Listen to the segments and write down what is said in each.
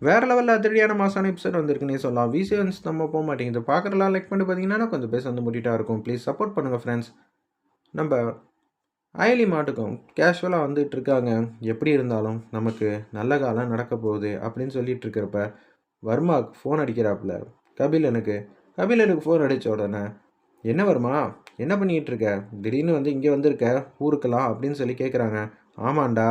வேறு லெவலில் அதிரடியான மாசான எபிசோட் வந்திருக்குன்னே சொல்லலாம். விசிஎன்ஸ் நம்ம போக மாட்டேங்குது. பார்க்குறலாம் லைக் பண்ணி பார்த்தீங்கன்னா கொஞ்சம் பேச வந்து முடிட்டாக இருக்கும். ப்ளீஸ் சப்போர்ட் பண்ணுங்கள் ஃப்ரெண்ட்ஸ் நம்ம அயலி மாட்டுக்கும் கேஷுவலாக வந்துட்டு இருக்காங்க. எப்படி இருந்தாலும் நமக்கு நல்ல காலம் நடக்க போகுது அப்படின்னு சொல்லிட்டு இருக்கிறப்ப வர்மாவுக்கு ஃபோன் அடிக்கிறாப்புல. கபிலனுக்கு கபிலனுக்கு ஃபோன் அடித்த உடனே என்ன வருமா? என்ன பண்ணிகிட்டு இருக்க? திடீர்னு வந்து இங்கே வந்திருக்க? ஊருக்கெல்லாம்? அப்படின்னு சொல்லி கேட்குறாங்க ஆமாண்டா.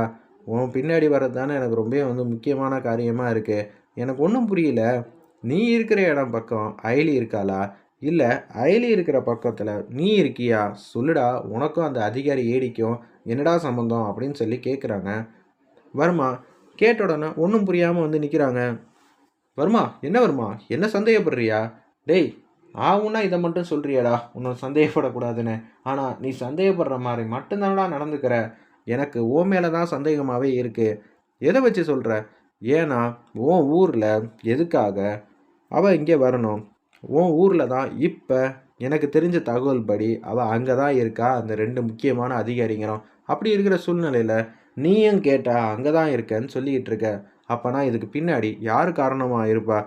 உன் பின்னாடி வர்றது தானே எனக்கு ரொம்ப வந்து முக்கியமான காரியமாக இருக்குது எனக்கு ஒன்றும் புரியல. நீ இருக்கிற இடம் பக்கம் அயலி இருக்காளா? இல்லை அயலி இருக்கிற பக்கத்தில் நீ இருக்கியா? சொல்லுடா உனக்கும் அந்த அதிகாரி ஏடிக்கும் என்னடா சம்மந்தம் அப்படின்னு சொல்லி கேட்குறாங்க வர்மா கேட்ட உடனே ஒன்றும் புரியாமல் வந்து நிற்கிறாங்க வருமா என்ன வருமா? என்ன சந்தேகப்படுறியா? டேய் ஆகுன்னா இதை மட்டும் சொல்கிறியாடா உன்னை சந்தேகப்படக்கூடாதுன்னு. ஆனால் நீ சந்தேகப்படுற மாதிரி மட்டும்தானடா நடந்துக்கிற. எனக்கு ஓ மேலே தான் சந்தேகமாகவே இருக்குது எதை வச்சு சொல்கிற ஏன்னா உன் ஊரில் எதுக்காக அவள் இங்கே வரணும்? உன் ஊரில் தான் இப்போ எனக்கு தெரிஞ்ச தகவல் படி அவள் அங்கே தான் இருக்கா? அந்த ரெண்டு முக்கியமான அதிகாரிங்கிறோம் அப்படி இருக்கிற சூழ்நிலையில் நீயும் கேட்டா அங்கே தான் இருக்கேன்னு சொல்லிக்கிட்டு இருக்க. அப்போனா இதுக்கு பின்னாடி யார் காரணமாக இருப்பா?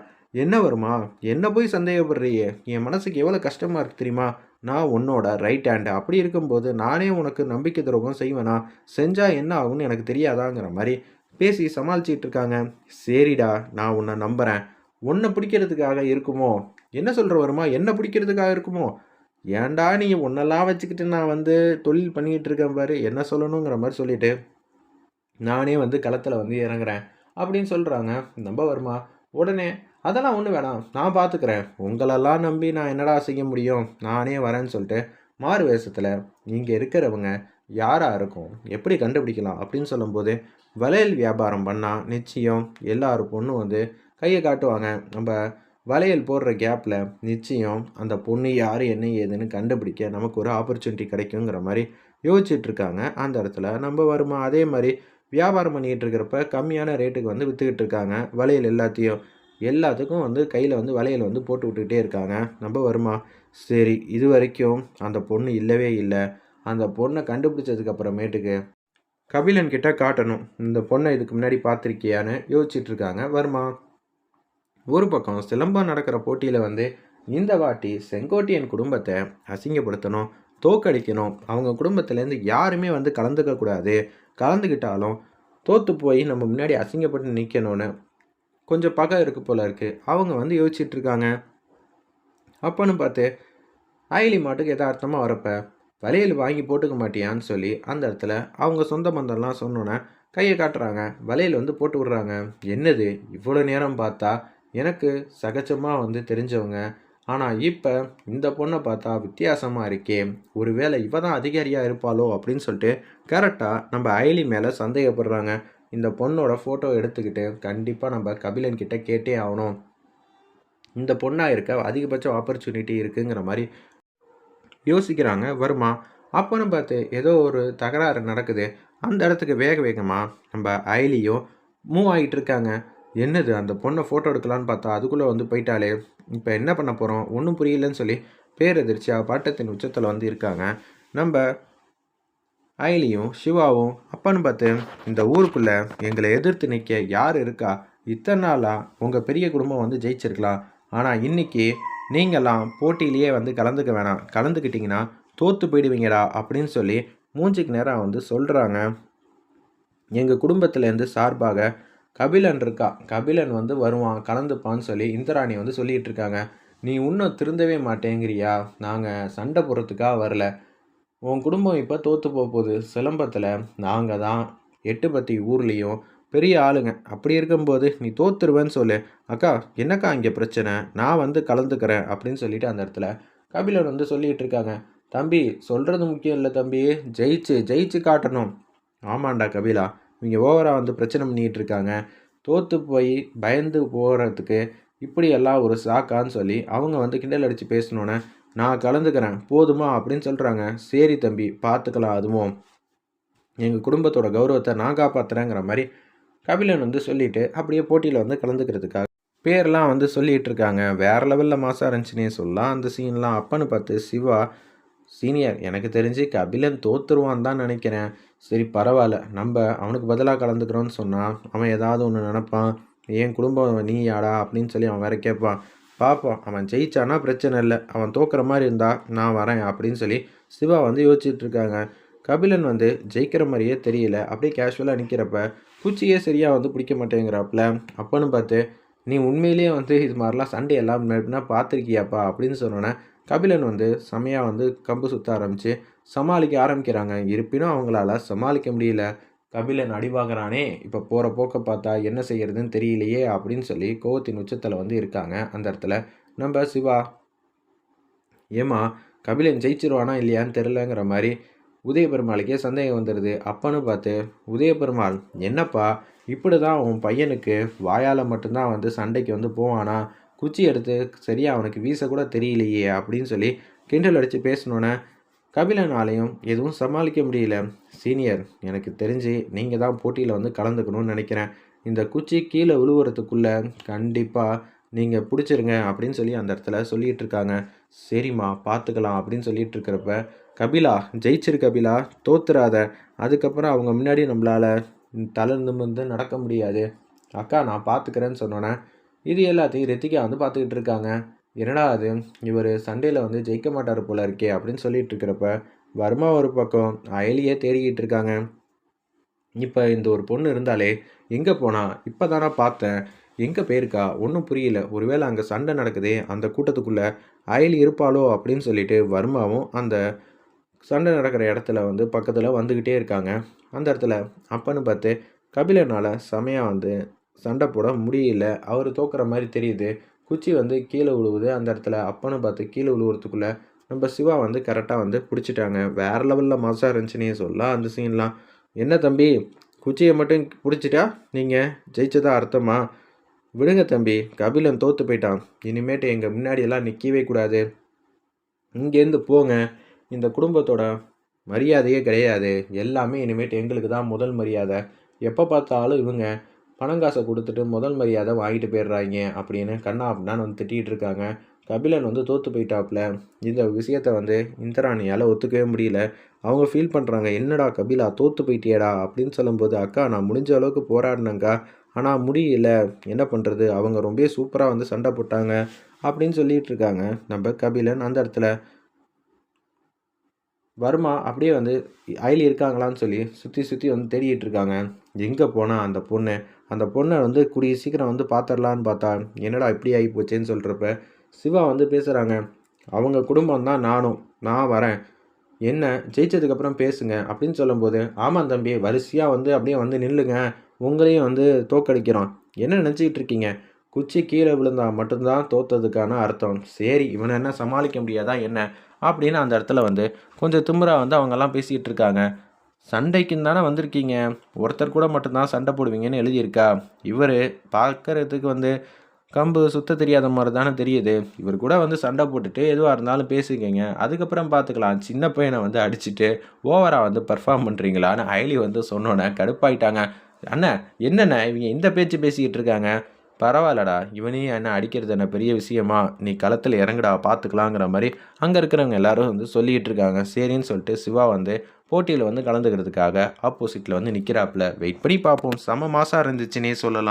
என்ன வருமா? என்ன போய் சந்தேகப்படுறியே? என் மனசுக்கு எவ்வளோ கஷ்டமாக இருக்கு தெரியுமா? நான் உன்னோட ரைட் ஹேண்டு அப்படி இருக்கும்போது நானே உனக்கு நம்பிக்கை துரோகம் செய்வேனா? செஞ்சால் என்ன ஆகும்னு எனக்கு தெரியாதாங்கிற மாதிரி பேசி சமாளிச்சிட்டு இருக்காங்க. சரிடா நான் உன்னை நம்புகிறேன் உன்னை பிடிக்கிறதுக்காக இருக்குமோ? என்ன சொல்கிற வருமா? என்ன பிடிக்கிறதுக்காக இருக்குமோ? ஏன்டா நீ ஒன்றெல்லாம் வச்சுக்கிட்டு நான் வந்து தொழில் பண்ணிக்கிட்டு இருக்கேன் பாரு. என்ன சொல்லணுங்கிற மாதிரி சொல்லிட்டு நானே வந்து களத்தில் வந்து இறங்குறேன். அப்படின்னு சொல்கிறாங்க நம்ப வருமா? உடனே அதெல்லாம் ஒன்றும் வேணாம். நான் பார்த்துக்கிறேன் உங்களெல்லாம் நம்பி நான் என்னடா செய்ய முடியும்? நானே வரேன்னு சொல்லிட்டு மாறு வேஷத்தில் இங்கே இருக்கிறவங்க யாராக இருக்கும்? எப்படி கண்டுபிடிக்கலாம்? அப்படின்னு சொல்லும்போது வளையல் வியாபாரம் பண்ணால் நிச்சயம் எல்லாரும் பொண்ணும் வந்து கையை காட்டுவாங்க. நம்ம வளையல் போடுற கேப்பில் நிச்சயம் அந்த பொண்ணு யார் என்ன ஏதுன்னு கண்டுபிடிக்க நமக்கு ஒரு ஆப்பர்ச்சுனிட்டி கிடைக்குங்கிற மாதிரி யோசிச்சுட்ருக்காங்க அந்த இடத்துல நம்ம வருமா? அதே மாதிரி வியாபாரம் பண்ணிகிட்டு இருக்கிறப்ப கம்மியான ரேட்டுக்கு வந்து விற்றுக்கிட்டு இருக்காங்க. வளையல் எல்லாத்தையும் எல்லாத்துக்கும் வந்து கையில் வந்து வளையல் வந்து போட்டு விட்டுக்கிட்டே இருக்காங்க. நம்ம வருமா? சரி இது வரைக்கும் அந்த பொண்ணு இல்லவே இல்லை. அந்த பொண்ணை கண்டுபிடிச்சதுக்கு அப்புறமேட்டுக்கு கபிலன் கிட்ட காட்டணும். இந்த பொண்ணை இதுக்கு முன்னாடி பார்த்துருக்கியான்னு யோசிச்சுட்டு இருக்காங்க. வருமா? ஒரு பக்கம் சிலம்பம் நடக்கிற போட்டியில் வந்து இந்த வாட்டி செங்கோட்டையன் குடும்பத்தை அசிங்கப்படுத்தணும் தோக்கடிக்கணும். அவங்க குடும்பத்துலேருந்து யாருமே வந்து கலந்துக்கக்கூடாது கலந்துக்கிட்டாலும் தோற்று போய் நம்ம முன்னாடி அசிங்கப்பட்டு நிற்கணும்னு கொஞ்சம் பகை இருக்குது போல இருக்குது அவங்க வந்து யோசிச்சுட்டு இருக்காங்க அப்போன்னு பார்த்து அயலி மாட்டுக்கு எதார்த்தமாக வரப்ப வளையல் வாங்கி போட்டுக்க மாட்டியான்னு சொல்லி அந்த இடத்துல அவங்க சொந்த பந்தம்லாம் சொன்னோன்னே கையை காட்டுறாங்க. வளையல் வந்து போட்டு விட்றாங்க. என்னது இவ்வளோ நேரம் பார்த்தா எனக்கு சகஜமாக வந்து தெரிஞ்சவங்க. ஆனால் இப்போ இந்த பொண்ணை பார்த்தா வித்தியாசமாக இருக்கே. ஒருவேளை இவ தான் அதிகாரியாக இருப்பாளோ அப்படின்னு சொல்லிட்டு கரெக்டாக நம்ம அயலி மேலே சந்தேகப்படுறாங்க. இந்த பொண்ணோட ஃபோட்டோ எடுத்துக்கிட்டு கண்டிப்பாக நம்ம கபிலன் கிட்டே கேட்டே ஆகணும். இந்த பொண்ணாக இருக்க அதிகபட்ச ஆப்பர்ச்சுனிட்டி இருக்குங்கிற மாதிரி யோசிக்கிறாங்க வருமா. அப்போன்னு பார்த்து ஏதோ ஒரு தகராறு நடக்குது. அந்த இடத்துக்கு வேக வேகமாக நம்ம அயலியும் மூவ் ஆகிட்டு இருக்காங்க. என்னது அந்த பொண்ணை ஃபோட்டோ எடுக்கலான்னு பார்த்தா அதுக்குள்ளே வந்து போயிட்டாலே இப்போ என்ன பண்ண போகிறோம் ஒன்றும் புரியலன்னு சொல்லி பேரதிர்ச்சியாக பாட்டத்தின் உச்சத்தில் வந்து இருக்காங்க. நம்ம அயலியும் சிவாவும் அப்பான்னு பார்த்து இந்த ஊருக்குள்ளே எங்களை எதிர்த்து நிற்க யார் இருக்கா? இத்தனை நாளாக உங்கள் பெரிய குடும்பம் வந்து ஜெயிச்சிருக்கலாம் ஆனால் இன்றைக்கி நீங்களாம் போட்டியிலேயே வந்து கலந்துக்க வேணாம். கலந்துக்கிட்டிங்கன்னா தோற்று போயிடுவீங்கடா அப்படின்னு சொல்லி மூஞ்சிக்கு நேரம் வந்து சொல்கிறாங்க எங்கள் குடும்பத்துலேருந்து சார்பாக கபிலன் இருக்கா? கபிலன் வந்து வருவான் கலந்துப்பான்னு சொல்லி இந்திராணி வந்து சொல்லிகிட்டு இருக்காங்க. நீ இன்னும் திருந்தவே மாட்டேங்கிறியா? நாங்கள் சண்டை போடுறதுக்காக வரல. உன் குடும்பம் இப்போ தோற்று போக போகுது. சிலம்பத்தில் நாங்கள் தான். எட்டு பத்தி ஊர்லேயும் பெரிய ஆளுங்க. அப்படி இருக்கும்போது நீ தோத்துருவேன்னு சொல்லு. அக்கா என்னக்கா இங்கே பிரச்சனை? நான் வந்து கலந்துக்கிறேன் அப்படின்னு சொல்லிட்டு அந்த இடத்துல கபிலன் வந்து சொல்லிகிட்டு இருக்காங்க. தம்பி சொல்கிறது முக்கியம் இல்லை தம்பி. ஜெயிச்சு ஜெயிச்சு காட்டணும். ஆமாண்டா கபிலா. இவங்க ஓவராக வந்து பிரச்சனை பண்ணிகிட்டு இருக்காங்க. தோற்று போய் பயந்து போகிறதுக்கு இப்படியெல்லாம் ஒரு சாக்கான்னு சொல்லி அவங்க வந்து கிண்டல் அடித்து பேசணுன்னே நான் கலந்துக்கிறேன். போதுமா? அப்படின்னு சொல்கிறாங்க சரி தம்பி பார்த்துக்கலாம் அதுவும். எங்கள் குடும்பத்தோட கௌரவத்தை நான் காப்பாற்றுறேங்கிற மாதிரி கபிலன் வந்து சொல்லிவிட்டு அப்படியே போட்டியில் வந்து கலந்துக்கிறதுக்காக பேர்லாம் வந்து சொல்லிகிட்டு இருக்காங்க. வேறு லெவலில் மாசாக இருந்துச்சுன்னே சொல்லலாம். அந்த சீன்லாம் அப்பன்னு பார்த்து சிவா சீனியர் எனக்கு தெரிஞ்சு கபிலன் தோத்துருவான் தான் நினைக்கிறேன். சரி பரவாயில்ல. நம்ம அவனுக்கு பதிலாக கலந்துக்கிறோன்னு சொன்னால் அவன் ஏதாவது ஒன்று நினப்பான். என் குடும்பம் நீ யாடா? அப்படின்னு சொல்லி அவன் வேற கேட்பான். பார்ப்போம் அவன் ஜெயிச்சானா பிரச்சனை இல்லை அவன் தோக்குற மாதிரி இருந்தால் நான் வரேன் அப்படின்னு சொல்லி சிவா வந்து யோசிச்சுட்டு இருக்காங்க. கபிலன் வந்து ஜெயிக்கிற மாதிரியே தெரியல அப்படியே கேஷுவலாக நிற்கிறப்ப பூச்சியே சரியாக வந்து பிடிக்க மாட்டேங்கிறாப்புல. அப்போன்னு பார்த்து நீ உண்மையிலேயே வந்து இது மாதிரிலாம் சண்டே எல்லாம் எப்படின்னா பார்த்துருக்கியாப்பா? அப்படின்னு சொன்னோன்னே கபிலன் வந்து செமையாக வந்து கம்பு சுற்ற ஆரம்பித்து சமாளிக்க ஆரம்பிக்கிறாங்க. இருப்பினும் அவங்களால சமாளிக்க முடியல. கபிலன் அடிவாகிறானே இப்போ போகிற போக்க பார்த்தா என்ன செய்யறதுன்னு தெரியலையே அப்படின்னு சொல்லி கோவத்தின் உச்சத்தில் வந்து இருக்காங்க. அந்த இடத்துல நம்ம சிவா. ஏமா கபிலன் ஜெயிச்சிருவானா இல்லையான்னு தெரிலங்கிற மாதிரி உதயபெருமாளுக்கே சந்தேகம் வந்துடுது அப்பன்னு பார்த்து உதயபெருமாள் என்னப்பா? இப்படி தான் உன் பையனுக்கு வாயால் மட்டும்தான் வந்து சண்டைக்கு வந்து போவானா? குச்சி எடுத்து சரியாக அவனுக்கு வீச கூட தெரியலையே? அப்படின்னு சொல்லி கிண்டல் அடித்து பேசினோன்னே கபிலனாலையும் எதுவும் சமாளிக்க முடியல. சீனியர் எனக்கு தெரிஞ்சு நீங்கள் தான் போட்டியில் வந்து கலந்துக்கணும்னு நினைக்கிறேன். இந்த குச்சி கீழே விழுவுறதுக்குள்ளே கண்டிப்பாக நீங்கள் பிடிச்சிருங்க அப்படின்னு சொல்லி அந்த இடத்துல சொல்லிகிட்டு இருக்காங்க. சரிம்மா பார்த்துக்கலாம் அப்படின்னு சொல்லிட்டு இருக்கிறப்ப கபிலா ஜெயிச்சிரு கபிலா தோத்துறாத. அதுக்கப்புறம் அவங்க முன்னாடி நம்மளால் தலை நிமிர்ந்து நடக்க முடியாது. அக்கா நான் பார்த்துக்கிறேன்னு சொன்னோன்னே இது எல்லாத்தையும் ரித்திகா வந்து பார்த்துக்கிட்டு இருக்காங்க. என்னடா அது? இவர் சண்டேல வந்து ஜெயிக்க மாட்டார் போல இருக்கே அப்படின்னு சொல்லிட்டு இருக்கிறப்ப வர்மா ஒரு பக்கம் அயலியே தேடிக்கிட்டு இருக்காங்க. இப்போ இந்த ஒரு பொண்ணு இருந்தாலே எங்கே போனா? இப்போ தானே பார்த்தேன். எங்கே போயிருக்கா? ஒன்றும் புரியல. ஒருவேளை அங்கே சண்டை நடக்குதே அந்த கூட்டத்துக்குள்ளே அயலி இருப்பாளோ அப்படின்னு சொல்லிட்டு வர்மாவும் அந்த சண்டை நடக்கிற இடத்துல வந்து பக்கத்தில் வந்துக்கிட்டே இருக்காங்க. அந்த இடத்துல அப்பன்னு பார்த்து கபிலனால் செமையாக வந்து சண்டை போட முடியல. அவர் தோக்குற மாதிரி தெரியுது. குச்சி வந்து கீழே விழுவுது அந்த இடத்துல அப்பன்னு பார்த்து கீழே விழுவுறதுக்குள்ளே நம்ம சிவா வந்து கரெக்டாக வந்து பிடிச்சிட்டாங்க. வேறு லெவலில் மாசாக இருந்துச்சுன்னே சொல்லலாம். அந்த சீன்லாம் என்ன தம்பி? குச்சியை மட்டும் பிடிச்சிட்டா? நீங்கள் ஜெயிச்சதா அர்த்தமா? விடுங்க தம்பி. கபிலன் தோற்று போயிட்டான். இனிமேட்டு எங்கள் முன்னாடியெல்லாம் நிற்கவே கூடாது. இங்கேருந்து போங்க. இந்த குடும்பத்தோட மரியாதையே கிடையாது. எல்லாமே இனிமேட்டு எங்களுக்கு தான் முதல் மரியாதை. எப்போ பார்த்தாலும் இவங்க பணங்காசை கொடுத்துட்டு முதல் மரியாதை வாங்கிட்டு போயிடுறாங்க அப்படின்னு கண்ணா அப்படின்னு வந்து திட்டிகிட்டு இருக்காங்க. கபிலன் வந்து தோற்று போயிட்டாப்புல இந்த விஷயத்த வந்து இந்திராணியால் ஒத்துக்கவே முடியல. அவங்க ஃபீல் பண்ணுறாங்க என்னடா கபிலா தோற்று போயிட்டியடா? அப்படின்னு சொல்லும்போது அக்கா நான் முடிஞ்ச அளவுக்கு போராடினேங்க்கா ஆனால் முடியல. என்ன பண்ணுறது அவங்க ரொம்ப சூப்பராக வந்து சண்டை போட்டாங்க. அப்படின்னு சொல்லிகிட்டு இருக்காங்க நம்ம கபிலன் அந்த இடத்துல. வர்மா அப்படியே வந்து அயலி இருக்காங்களான்னு சொல்லி சுற்றி சுற்றி வந்து தேடிட்டு இருக்காங்க. எங்கே போனால் அந்த பொண்ணு? அந்த பொண்ணை வந்து கூடிய சீக்கிரம் வந்து பார்த்துடலான்னு பார்த்தா என்னடா இப்படி ஆகி போச்சேன்னு சொல்கிறப்ப சிவா வந்து பேசுகிறாங்க அவங்க குடும்பம் தான் நானும் நான் வரேன். என்ன ஜெயிச்சதுக்கப்புறம் பேசுங்க அப்படின்னு சொல்லும்போது ஆமாம் தம்பி வரிசையாக வந்து அப்படியே வந்து நில்லுங்க உங்களையும் வந்து தோக்கடிக்கிறோம் என்ன நினச்சிக்கிட்டு இருக்கீங்க? குச்சி கீழே விழுந்தா மட்டும்தான் தோத்ததுக்கான அர்த்தம். சரி இவனை என்ன சமாளிக்க முடியாதா என்ன? அப்படின்னு அந்த இடத்துல வந்து கொஞ்சம் திமுறா வந்து அவங்கெல்லாம் பேசிக்கிட்டு இருக்காங்க. சண்டைக்குன்னு தானே வந்திருக்கீங்க? ஒருத்தர் கூட மட்டும்தான் சண்டை போடுவீங்கன்னு எழுதியிருக்கா? இவர் பார்க்குறதுக்கு வந்து கம்பு சுத்த தெரியாத மாதிரி தானே தெரியுது. இவர் கூட வந்து சண்டை போட்டுட்டு எதுவாக இருந்தாலும் பேசிக்கங்க அதுக்கப்புறம் பார்த்துக்கலாம். சின்ன பையனை வந்து அடிச்சுட்டு ஓவராக வந்து பர்ஃபார்ம் பண்ணுறீங்களான்னு ஐலி வந்து சொன்னோன்னே கடுப்பாயிட்டாங்க. அண்ணா என்னண்ணே இவங்க இந்த பேச்சு பேசிக்கிட்டு இருக்காங்க? பரவாயில்லடா இவனே என்ன அடிக்கிறது என்ன பெரிய விஷயமா? நீ களத்தில் இறங்குடா பார்த்துக்கலாங்கிற மாதிரி அங்கே இருக்கிறவங்க எல்லாரும் வந்து சொல்லிகிட்டு இருக்காங்க. சரின்னு சொல்லிட்டு சிவா வந்து போட்டியில் வந்து கலந்துக்கிறதுக்காக ஆப்போசிட்டில் வந்து நிற்கிறாப்புல வெயிட் பண்ணி பார்ப்போம். செம மாசாக இருந்துச்சுன்னே சொல்லலாம்.